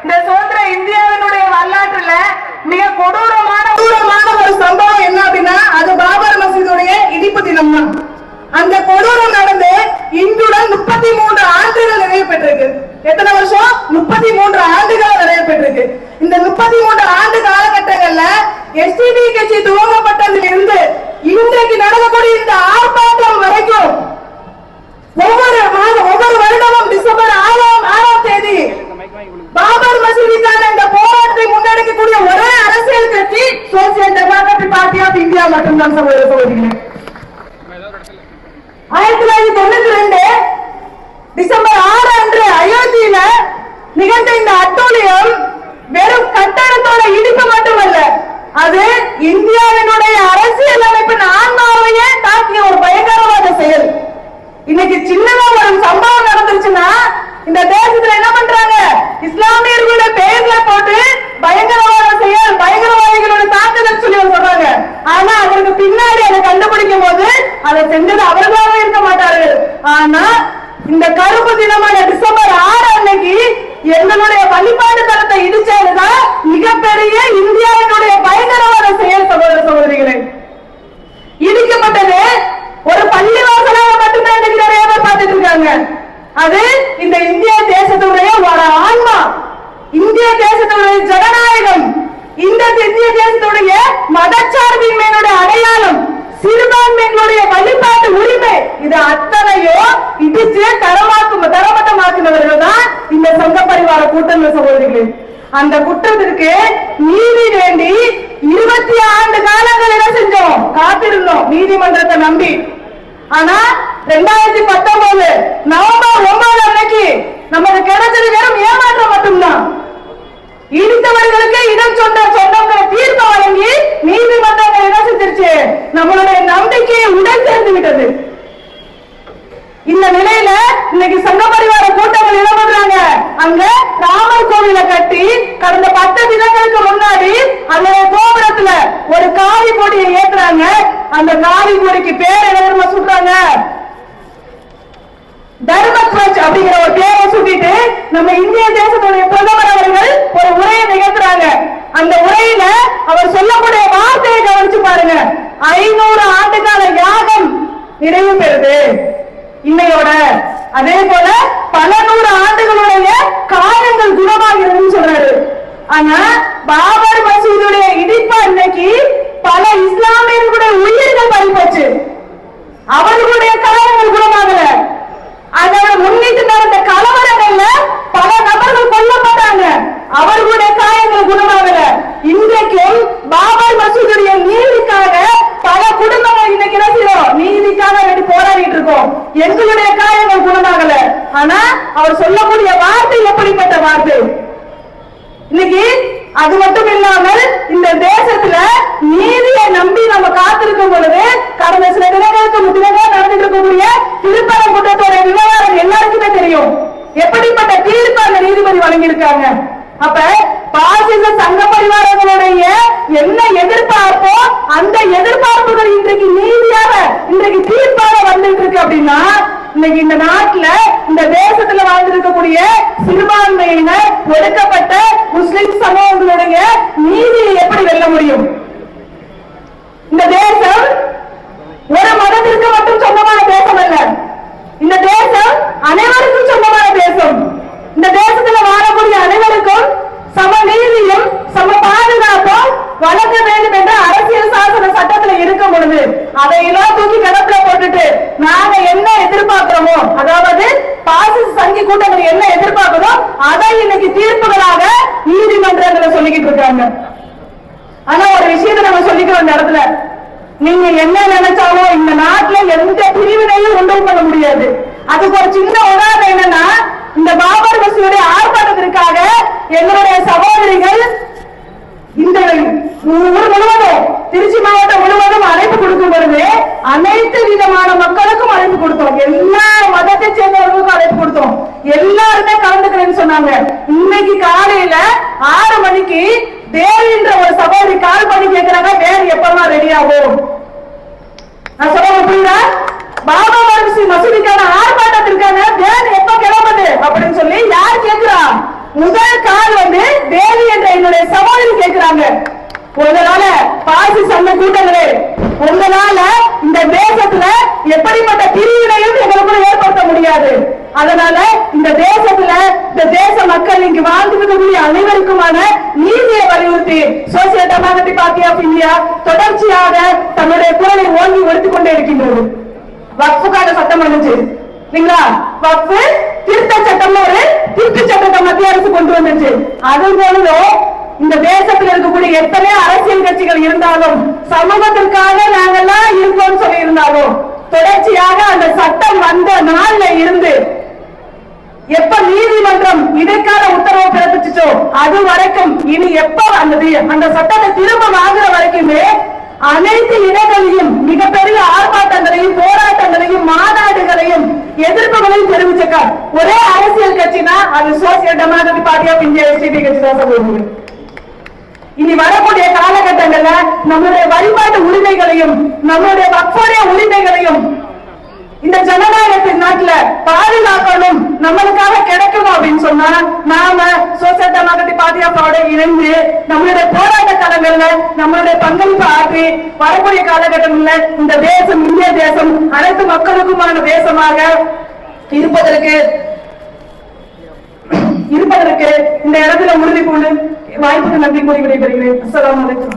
இந்த சுதந்திர இந்தியாவினுடைய வரலாற்றுல மிக கொடூரமான கொடூரமான ஒரு சம்பவம் என்ன அப்படின்னா அது பாபர் மசீதுடைய இடிப்பு தினம் தான் அந்த கொடூரம் நடந்து இன்றுடன் முப்பத்தி மூன்று ஆண்டுகள் நிறைவு பெற்றிருக்கு. எத்தனை வருஷம்? முப்பத்தி மூன்று ஆண்டுகள் நிறைவு பெற்றிருக்கு. இந்த முப்பத்தி மூன்று ஆண்டு காலகட்டங்கள்ல எஸ்டிபி கட்சி துவங்கப்பட்டதுல இருந்து இன்றைக்கு நடக்கக்கூடிய இந்த ஆர்ப்பாட்டம் வரைக்கும் ஒவ்வொரு ஒவ்வொரு வருடமும் டிசம்பர் ஆறாம் ஆறாம் தேதி பாபர் மசூதிக்கான இந்த போராட்டத்தை முன்னெடுக்கக்கூடிய ஒரே அரசியல் கட்சி social democratic party of India மட்டும்தான் சகோதர சகோதரிகளே ஆயிரத்தி தொள்ளாயிரத்தி தொண்ணூத்தி ரெண்டு டிசம்பர் ஆறு அன்று அயோத்தியில நிகழ்ந்த இந்த அட்டூழியம் வெறும் கட்டடத்தோட இடிப்பு மட்டுமல்ல அது இந்தியாவினுடைய அரசியல் அமைப்பின் ஆன்மாவையே தாக்கிய ஒரு பயங்கரவாத செயல் இன்னைக்கு சின்னதா ஒரு சம்பவம் நடந்துருச்சுன்னா இந்த தேசத்துல என்ன பண்றாங்க இஸ்லாமியர்களுடைய பெயர்ல போட்டு பயங்கரவாத செயல் பயங்கரவாதிகளோட தாக்குதல் சொல்லி சொல்றாங்க. ஆனா அதற்கு பின்னாடி அதை கண்டுபிடிக்கும் போது அதை செஞ்சது அவர்களாக இருக்க மாட்டார்கள். ஆனா இந்த கருப்பு தினமான டிசம்பர் ஆறு அன்னைக்கு எங்களுடைய வழிபாடு தரத்தை இடிச்சதுதான் மிகப்பெரிய இந்தியாவினுடைய பயங்கரவாத செயல் சகோதர சகோதரிகளை இடிக்கப்பட்டது ஒரு பள்ளி வாசலாக மட்டும்தான் இன்னைக்கு நிறைய பேர் பார்த்துட்டு இருக்காங்க அது இந்த இந்திய தேசத்துடைய ஒரு ஆன்மா இந்திய தேசத்துடைய ஜனநாயகம் இந்த இந்திய தேசத்துடைய மதச்சார்பின்மையினுடைய அடையாளம் சிறுபான்மையினுடைய வழிபாட்டு உரிமை. இது அத்தனையோ இடிச்சு தரமாக்கும் தரமட்டமாக்குனவர்கள் தான் இந்த சங்க பரிவார கூட்டங்கள் சகோதரிகளே. அந்த குற்றத்திற்கு நீதி வேண்டி இருபத்தி ஆண்டு காலங்கள் என்ன செஞ்சோம்? காத்திருந்தோம் நீதிமன்றத்தை நம்பி. ஆனா ரெண்டாயிரத்தி பத்தொன்பது நவம்பர் ஒன்பது அன்னைக்கு நமக்கு கிடைச்சது வெறும் ஏமாற்றம் மட்டும்தான். இடித்தவர்களுக்கு இடம் சொன்ன சொந்தங்கிற தீர்ப்பு வழங்கி நீதிமன்றங்கள் என்ன நம்மளுடைய நம்பிக்கையை உடன் சேர்ந்து விட்டது. இந்த நிலையில இன்னைக்கு சங்க பரிவார கூட்டங்கள் என்ன பண்றாங்க அங்க ராமர் கோவில கட்டி கடந்த பத்து தினங்களுக்கு முன்னாடி அந்த கோபுரத்துல ஒரு காவி கொடியை ஏத்துறாங்க. அந்த காவி கொடிக்கு பேர் என்ன தெரியுமா சொல்றாங்க? தர்மத்வஜ் அப்படிங்கிற ஒரு பேரை சுட்டிட்டு நம்ம இந்திய தேசத்துடைய பிரதமர் அவர்கள் ஒரு உரையை நிகழ்த்துறாங்க. அந்த உரையில அவர் சொல்லக்கூடிய வார்த்தையை கவனிச்சு பாருங்க. ஐநூறு ஆண்டுகால யாகம் நிறைவு பெறுது. இன்னையோட அதே போல பல நூறு ஆண்டுகளுடைய காயங்கள் குணமாகிறதுன்னு சொல்றாரு. ஆனா பாபர் மசூதியுடைய இடிப்பு அன்னைக்கு பல இஸ்லாமியர்களுடைய உயிர்கள் பறிப்போச்சு அவர்களுடைய காயங்கள் குணமாகல அதை முன்னிட்டு நடந்த கலவரங்கள்ல பல நபர்கள் கொல்லப்பட்டாங்க அவர்களுடைய காயங்கள் குணமாகல இன்றைக்கும் பாபர் மசூதுடைய நீதிக்காக பல குடும்பங்கள் இன்னைக்கு என்ன செய்யறோம் நீதிக்காக வேண்டி போராடிட்டு இருக்கோம் எங்களுடைய காயங்கள் குணமாகல ஆனா அவர் சொல்லக்கூடிய வார்த்தை எப்படிப்பட்ட வார்த்தை? இன்னைக்கு அது மட்டும் இல்லாமல் இந்த தேசத்துல நீதியை நம்பி நம்ம காத்திருக்கும் பொழுது கடந்த சில தினங்களுக்கு முன்னாடி நடந்துட்டு இருக்கக்கூடிய திருப்பரங்குன்றத்தோட விவகாரம் எல்லாருக்குமே தெரியும். எப்படிப்பட்ட தீர்ப்பு அந்த நீதிபதி வழங்கியிருக்காங்க? அப்ப பாசிச சங்க பரிவாரங்களுடைய என்ன எதிர்பார்ப்போ அந்த எதிர்பார்ப்புகள் இன்றைக்கு நீதியாக இன்றைக்கு தீர்ப்பாக வந்துட்டு இருக்கு அப்படின்னா இன்னைக்கு இந்த நாட்டுல இந்த தேசத்துல வாழ்ந்திருக்கக்கூடிய சிறுபான்மையினர் ஒடுக்கப்பட்ட முஸ்லிம் சமூகங்களுடைய நீதியை எப்படி வெல்ல முடியும்? இந்த தேசம் ஒரு மத மட்டும் சொந்தமான தேசம் அல்ல இந்த தேசம் அனைவருக்கும் சொந்தமான தேசம் இந்த தேசத்துல வாழக்கூடிய அனைவருக்கும் சம நீதியும் சம பாதுகாப்பும் வழங்க வேண்டும் என்ற அரசியல் சாசன சட்டத்துல இருக்கும் பொழுது அதையெல்லாம் தூக்கி கிடப்புல போட்டுட்டு நாங்க என்ன எதிர்பார்க்கிறோமோ அதாவது பாசிச சங்கி கூட்டங்கள் என்ன எதிர்பார்க்கிறோம் அதை இன்னைக்கு தீர்ப்புகளாக நீதிமன்றங்களை சொல்லிக்கிட்டு இருக்காங்க. ஆனா ஒரு விஷயத்தை நம்ம சொல்லிக்கிறோம் இந்த இடத்துல. நீங்க என்ன நினைச்சாலும் இந்த நாட்டுல எந்த பிரிவினையும் உண்டு பண்ண முடியாது. அதுக்கு ஒரு சின்ன உதாரணம் என்னன்னா இந்த பாபர் மசூதியுடைய ஆர்ப்பாட்டத்திற்காக எங்களுடைய சகோதரிகள் இந்த ஊர் முழுவதும் திருச்சி மாவட்டம் முழுவதும் அழைப்பு கொடுக்கும் பொழுது அனைத்து விதமான மக்களுக்கும் அழைப்பு கொடுத்தோம். எல்லா மதத்தை சேர்ந்தவர்களுக்கும் அழைப்பு கொடுத்தோம். எல்லாருமே கலந்துக்கிறேன்னு சொன்னாங்க. இன்னைக்கு காலையில ஆறு மணிக்கு தேவின்ற ஒரு சகோதரி கால் பண்ணி கேட்கிறாங்க வேன் எப்பமா ரெடி ஆகும்? நான் சொல்ல புரியுதா? பாபா மசூதி மசூதிக்கான ஆர்ப்பாட்டத்திற்கான வேன் எப்ப கிளம்புது அப்படின்னு சொல்லி யார் கேட்கிறா முதல் கால் வந்து தேவி என்ற என்னுடைய சகோதரி கேட்கிறாங்க உங்களால பாசி சண்டை கூட்டங்களே உங்களால இந்த தேசத்துல எப்படிப்பட்ட பிரிவினையும் எங்களுக்குள்ள ஏற்படுத்த முடியாது. அதனால இந்த தேசத்துல இந்த தேச மக்கள் இங்கு வாழ்ந்துக்கூடிய அனைவருக்குமான நீதியை வலியுறுத்தி social democratic party of India தொடர்ச்சியாக தன்னுடைய குரலை ஓங்கி எடுத்துக் கொண்டே இருக்கின்றது. வக்ஃபுக்கான சட்டம் வந்துச்சு. இல்லைங்களா? வக்ஃபு திருத்த சட்டம் ஒரு திருத்த சட்டத்தை மத்திய அரசு கொண்டு வந்துச்சு. அது போலவும் இந்த தேசத்தில் இருக்கக்கூடிய எத்தனை அரசியல் கட்சிகள் இருந்தாலும் சமூகத்திற்காக நாங்கெல்லாம் இருக்கோம் சொல்லி இருந்தாலும் தொடர்ச்சியாக அந்த சட்டம் வந்த நாள்ல இருந்து எப்ப நீதிமன்றம் இடைக்கால உத்தரவு பிறப்பிச்சுச்சோ அது வரைக்கும் இனி எப்ப அந்த அந்த சட்டத்தை திரும்ப வாங்குற வரைக்குமே அனைத்து இடங்களையும் மிகப்பெரிய ஆர்ப்பாட்டங்களையும் போராட்டங்களையும் மாநாடுகளையும் எதிர்ப்புகளையும் தெரிவிச்சிருக்கார் ஒரே அரசியல் கட்சினா அது social democratic party of India SDP கட்சி தான் சொல்லுவாங்க இனி வரக்கூடிய காலகட்டங்கள்ல நம்மளுடைய வழிபாட்டு உரிமைகளையும் நம்மளுடைய வக்ஃபோடைய உரிமைகளையும் இந்த ஜனநாயகத்தின் நாட்டுல பாதுகாக்கணும் நம்மளுக்காக கிடைக்கணும் அப்படின்னு சொன்னா நாம சோசியல் டெமோக்ராட்டிக் பார்ட்டி ஆஃப் இணைந்து நம்மளுடைய போராட்ட களங்கள்ல நம்மளுடைய பங்களிப்பு ஆற்றி வரக்கூடிய காலகட்டங்கள்ல இந்த தேசம் இந்திய தேசம் அனைத்து மக்களுக்குமான தேசமாக இருப்பதற்கு இருப்பதற்கு இந்த இடத்துல உறுதி கொண்டு வாய்ப்புக்கு நன்றி கூறி விடைபெறுகிறேன். அஸ்லாம் வலைக்கம்